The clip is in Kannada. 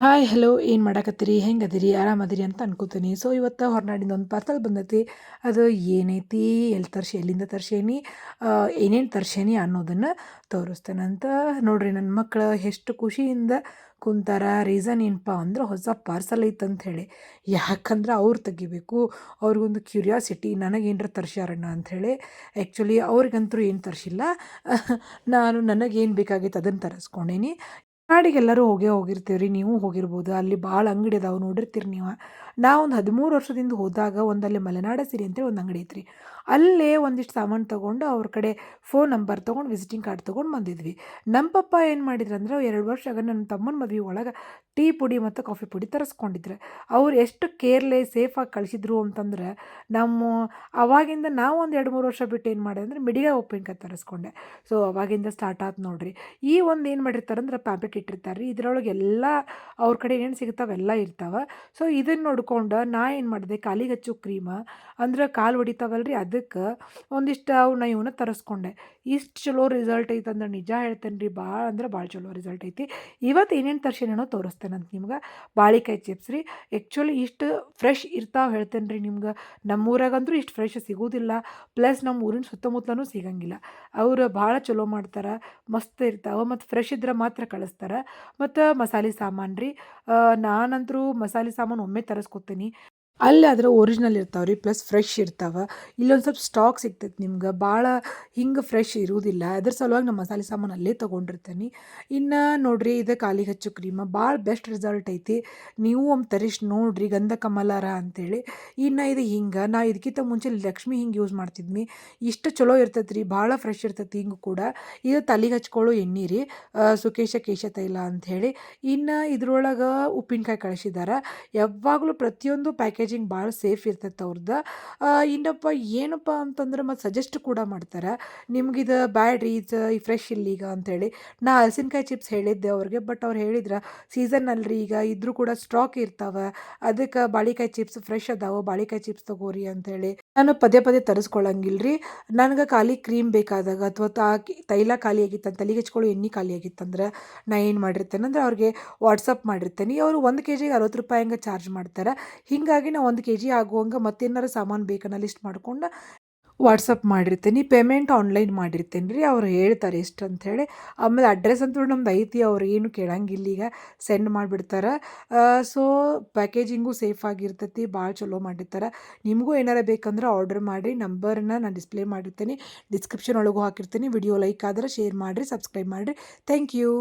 ಹಾಯ್ ಹಲೋ ಏನು ಮಾಡಕತ್ತೀರಿ? ಹೆಂಗದಿರಿ? ಆರಾಮದಿರಿ ಅಂತ ಅನ್ಕೋತೀನಿ. ಸೊ ಇವತ್ತು ಹೊರನಾಡಿಂದ ಒಂದು ಪಾರ್ಸಲ್ ಬಂದೈತಿ. ಅದು ಏನೈತಿ? ಎಲ್ಲಿ ತರ್ಸಿ ಎಲ್ಲಿಂದ ತರ್ಸೇನಿ ಏನೇನು ತರ್ಸೇನಿ ಅನ್ನೋದನ್ನು ತೋರಿಸ್ತೇನಂತ ನೋಡ್ರಿ ನನ್ನ ಮಕ್ಕಳು ಎಷ್ಟು ಖುಷಿಯಿಂದ ಕುಂತಾರ. ರೀಸನ್ ಏನಪ್ಪ ಅಂದ್ರೆ ಹೊಸ ಪಾರ್ಸಲ್ ಐತಂತ ಹೇಳಿ ಯಾಕಂದ್ರೆ ಅವ್ರು ತೆಗಿಬೇಕು. ಅವ್ರಿಗೊಂದು ಕ್ಯೂರಿಯಾಸಿಟಿ ನನಗೇನರ ತರ್ಸ್ಯಾರಣ್ಣ ಅಂಥೇಳಿ ಆ್ಯಕ್ಚುಲಿ ಅವ್ರಿಗಂತೂ ಏನು ತರಿಸಿಲ್ಲ. ನಾನು ನನಗೇನು ಬೇಕಾಗಿತ್ತು ಅದನ್ನು ತರಿಸ್ಕೊಂಡೇನಿ. ನಾಡಿಗೆಲ್ಲರೂ ಹೋಗೇ ಹೋಗಿರ್ತೀವಿ ರೀ ನೀವು ಹೋಗಿರ್ಬೋದು. ಅಲ್ಲಿ ಭಾಳ ಅಂಗಡಿ ಅದಾವೆ ನೋಡಿರ್ತೀರಿ ನೀವು. ನಾವು ಒಂದು ಹದಿಮೂರು ವರ್ಷದಿಂದ ಹೋದಾಗ ಒಂದಲ್ಲಿ ಮಲೆನಾಡ ಸಿರಿ ಅಂತೇಳಿ ಒಂದು ಅಂಗಡಿ ಐತ್ರಿ. ಅಲ್ಲೇ ಒಂದಿಷ್ಟು ಸಾಮಾನು ತೊಗೊಂಡು ಅವ್ರ ಕಡೆ ಫೋನ್ ನಂಬರ್ ತೊಗೊಂಡು ವಿಸಿಟಿಂಗ್ ಕಾರ್ಡ್ ತೊಗೊಂಡು ಬಂದಿದ್ವಿ. ನಮ್ಮ ಪಪ್ಪ ಏನು ಮಾಡಿದ್ರು ಅಂದ್ರೆ ಎರಡು ವರ್ಷ ಆಗ ನನ್ನ ತಮ್ಮನ ಮದುವೆ ಒಳಗೆ ಟೀ ಪುಡಿ ಮತ್ತು ಕಾಫಿ ಪುಡಿ ತರಿಸ್ಕೊಂಡಿದ್ರು. ಅವ್ರು ಎಷ್ಟು ಕೇರ್ಲೆ ಸೇಫಾಗಿ ಕಳಿಸಿದ್ರು ಅಂತಂದ್ರೆ ನಮ್ಮ ಅವಾಗಿಂದ ನಾವು ಒಂದು ಎರಡು ಮೂರು ವರ್ಷ ಬಿಟ್ಟು ಏನು ಮಾಡಿದೆ ಅಂದರೆ ಮಿಡಿಯಾ ಉಪ್ಪಿನಕಾಯಿ ತರಿಸ್ಕೊಂಡೆ. ಸೊ, ಅವಾಗಿಂದ ಸ್ಟಾರ್ಟ್ ಆಯ್ತು ನೋಡಿರಿ. ಈ ಒಂದು ಏನು ಮಾಡಿರ್ತಾರೆ ಅಂದ್ರೆ ಇಟ್ಟಿರ್ತಾರೆ ರೀ ಇದ್ರೊಳಗೆಲ್ಲ ಅವ್ರ ಕಡೆ ಏನು ಸಿಗ್ತಾವೆ ಎಲ್ಲ ಇರ್ತಾವೆ. ಸೊ ಇದನ್ನು ನೋಡ್ಕೊಂಡು ನಾ ಏನು ಮಾಡಿದೆ? ಕಾಲಿಗೆ ಹಚ್ಚು ಕ್ರೀಮ ಅಂದ್ರೆ ಕಾಲು ಹೊಡಿತಾವಲ್ಲ ರೀ ಅದಕ್ಕೆ ಒಂದಿಷ್ಟು ಅವನ್ನ ಇವನ್ನ ತರಿಸ್ಕೊಂಡೆ. ಇಷ್ಟು ಚಲೋ ರಿಸಲ್ಟ್ ಐತೆ ಅಂದ್ರೆ ನಿಜ ಹೇಳ್ತೇನೆ ರೀ ಭಾಳ ಅಂದ್ರೆ ಭಾಳ ಚಲೋ ರಿಸಲ್ಟ್ ಐತಿ. ಇವತ್ತು ಏನೇನು ತರ್ಸೇನೇನೋ ತೋರಿಸ್ತೇನೆ ಅಂತ ನಿಮ್ಗೆ. ಬಾಳಿಕಾಯಿ ಚಿಪ್ಸ್ ರೀ. ಆ್ಯಕ್ಚುಲಿ ಇಷ್ಟು ಫ್ರೆಶ್ ಇರ್ತಾವೆ ಹೇಳ್ತೇನೆ ರೀ ನಿಮ್ಗೆ. ನಮ್ಮೂರಾಗಂದ್ರೂ ಇಷ್ಟು ಫ್ರೆಶ್ ಸಿಗೋದಿಲ್ಲ. ಪ್ಲಸ್ ನಮ್ಮ ಊರಿನ ಸುತ್ತಮುತ್ತಲೂ ಸಿಗಂಗಿಲ್ಲ. ಅವರು ಭಾಳ ಚಲೋ ಮಾಡ್ತಾರೆ. ಮಸ್ತ್ ಇರ್ತಾವೆ. ಮತ್ತು ಫ್ರೆಶ್ ಇದ್ರೆ ಮಾತ್ರ ಕಳಿಸ್ತಾರೆ. ಮತ್ತು ಮಸಾಲೆ ಸಾಮಾನು ರೀ ನಾನಂತರೂ ಮಸಾಲೆ ಸಾಮಾನು ಒಮ್ಮೆ ತರಿಸ್ಕೊತೀನಿ. ಅಲ್ಲಿ ಅದರ ಒರಿಜಿನಲ್ ಇರ್ತಾವೆ ರೀ ಪ್ಲಸ್ ಫ್ರೆಶ್ ಇರ್ತಾವೆ. ಇಲ್ಲೊಂದು ಸ್ವಲ್ಪ ಸ್ಟಾಕ್ ಸಿಗ್ತೈತೆ ನಿಮ್ಗೆ. ಭಾಳ ಹಿಂಗೆ ಫ್ರೆಶ್ ಇರುವುದಿಲ್ಲ ಅದ್ರ ಸಲುವಾಗಿ ನಮ್ಮ ಮಸಾಲೆ ಸಾಮಾನು ಅಲ್ಲೇ ತೊಗೊಂಡಿರ್ತೀನಿ. ಇನ್ನು ನೋಡಿರಿ ಇದು ಕಾಲಿಗೆ ಹಚ್ಚು ಕ್ರೀಮ. ಭಾಳ ಬೆಸ್ಟ್ ರಿಸಲ್ಟ್ ಐತಿ. ನೀವು ಒಮ್ಮೆ ತರಿಸಿ ನೋಡಿರಿ, ಗಂಧ ಕಮಲಾರ ಅಂತೇಳಿ. ಇನ್ನು ಇದು ಹಿಂಗೆ. ನಾ ಇದಕ್ಕಿಂತ ಮುಂಚೆ ಲಕ್ಷ್ಮಿ ಹಿಂಗೆ ಯೂಸ್ ಮಾಡ್ತಿದ್ವಿ ಇಷ್ಟು ಚಲೋ ಇರ್ತೈತೆ ರೀ ಭಾಳ ಫ್ರೆಶ್ ಇರ್ತೈತಿ ಹಿಂಗೆ ಕೂಡ. ಇದು ತಲೆಗೆ ಹಚ್ಕೊಳ್ಳೋ ಎಣ್ಣೆ ರೀ. ಸುಕೇಶ ಕೇಶ ತೈಲ ಅಂಥೇಳಿ ಇನ್ನು ಇದ್ರೊಳಗೆ ಉಪ್ಪಿನಕಾಯಿ ಕಳಿಸಿದ್ದಾರೆ ಯಾವಾಗಲೂ ಪ್ರತಿಯೊಂದು ಪ್ಯಾಕೇಜ್ ಪ್ಯಾಕೇಜಿಂಗ್ ಭಾಳ ಸೇಫ್ ಇರ್ತೈತೆ ಅವ್ರದ್ದು ಇನ್ನಪ್ಪ ಏನಪ್ಪ ಅಂತಂದ್ರೆ ಮತ್ತು ಸಜೆಸ್ಟ್ ಕೂಡ ಮಾಡ್ತಾರೆ. ನಿಮ್ಗಿದು ಬ್ಯಾಡ್ರಿ ಇದು ಈ ಫ್ರೆಶ್ ಇಲ್ಲೀಗ ಅಂಥೇಳಿ ನಾ ಹಲಸಿನಕಾಯಿ ಚಿಪ್ಸ್ ಹೇಳಿದ್ದೆ ಅವ್ರಿಗೆ ಬಟ್ ಅವ್ರು ಹೇಳಿದ್ರೆ ಸೀಸನ್ ಅಲ್ರಿ ಈಗ, ಇದ್ರೂ ಕೂಡ ಸ್ಟಾಕ್ ಇರ್ತಾವೆ. ಅದಕ್ಕೆ ಬಾಳಿಕಾಯಿ ಚಿಪ್ಸ್ ಫ್ರೆಶ್ ಅದಾವೆ, ಬಾಳಿಕಾಯಿ ಚಿಪ್ಸ್ ತಗೋರಿ ಅಂಥೇಳಿ ನಾನು ಪದೇ ಪದೇ ತರಿಸ್ಕೊಳ್ಳಂಗಿಲ್ಲ ರೀ ನನಗೆ ಖಾಲಿ ಕ್ರೀಮ್ ಬೇಕಾದಾಗ ಅಥವಾ ತಾಕಿ ತೈಲ ಖಾಲಿ ಆಗಿತ್ತು ತಲೆಗೆ ಹಚ್ಕೊಳ್ಳೋ ಎಣ್ಣೆ ಖಾಲಿ ಆಗಿತ್ತಂದ್ರೆ ನಾ ಏನು ಮಾಡಿರ್ತೇನೆ ಅಂದರೆ ಅವ್ರಿಗೆ ವಾಟ್ಸಪ್ ಮಾಡಿರ್ತೇನೆ. ಅವರು ಒಂದು ಕೆ ಜಿಗೆ ಅರವತ್ತು ರೂಪಾಯಿ ಹಂಗೆ ಚಾರ್ಜ್ ಮಾಡ್ತಾರೆ. ಹೀಗಾಗಿ ನಾ ಒಂದು ಕೆ ಜಿ ಆಗುವಂಗೆ ಮತ್ತೇನಾರು ಸಾಮಾನು ಬೇಕನ್ನ ಲಿಸ್ಟ್ ಮಾಡ್ಕೊಂಡು ವಾಟ್ಸಪ್ ಮಾಡಿರ್ತೀನಿ, ಪೇಮೆಂಟ್ ಆನ್ಲೈನ್ ಮಾಡಿರ್ತೇನೆ ರೀ. ಅವ್ರು ಹೇಳ್ತಾರೆ ಎಷ್ಟು ಅಂಥೇಳಿ ಆಮೇಲೆ ಅಡ್ರೆಸ್ ಅಂತೂ ನಮ್ದು ಐತಿ, ಅವ್ರು ಏನು ಕೇಳಂಗಿಲ್ಲ ಈಗ ಸೆಂಡ್ ಮಾಡಿಬಿಡ್ತಾರೆ. ಸೊ ಪ್ಯಾಕೇಜಿಂಗು ಸೇಫ್ ಆಗಿರ್ತೈತಿ, ಭಾಳ ಚಲೋ ಮಾಡಿರ್ತಾರೆ. ನಿಮಗೂ ಏನಾರ ಬೇಕಂದ್ರೆ ಆರ್ಡರ್ ಮಾಡಿ ನಂಬರ್ನ ನಾನು ಡಿಸ್ಪ್ಲೇ ಮಾಡಿರ್ತೀನಿ. ಡಿಸ್ಕ್ರಿಪ್ಷನ್ ಒಳಗೂ ಹಾಕಿರ್ತೀನಿ. ವಿಡಿಯೋ ಲೈಕ್ ಆದರೆ ಶೇರ್ ಮಾಡಿರಿ ಸಬ್ಸ್ಕ್ರೈಬ್ ಮಾಡಿರಿ. Thank you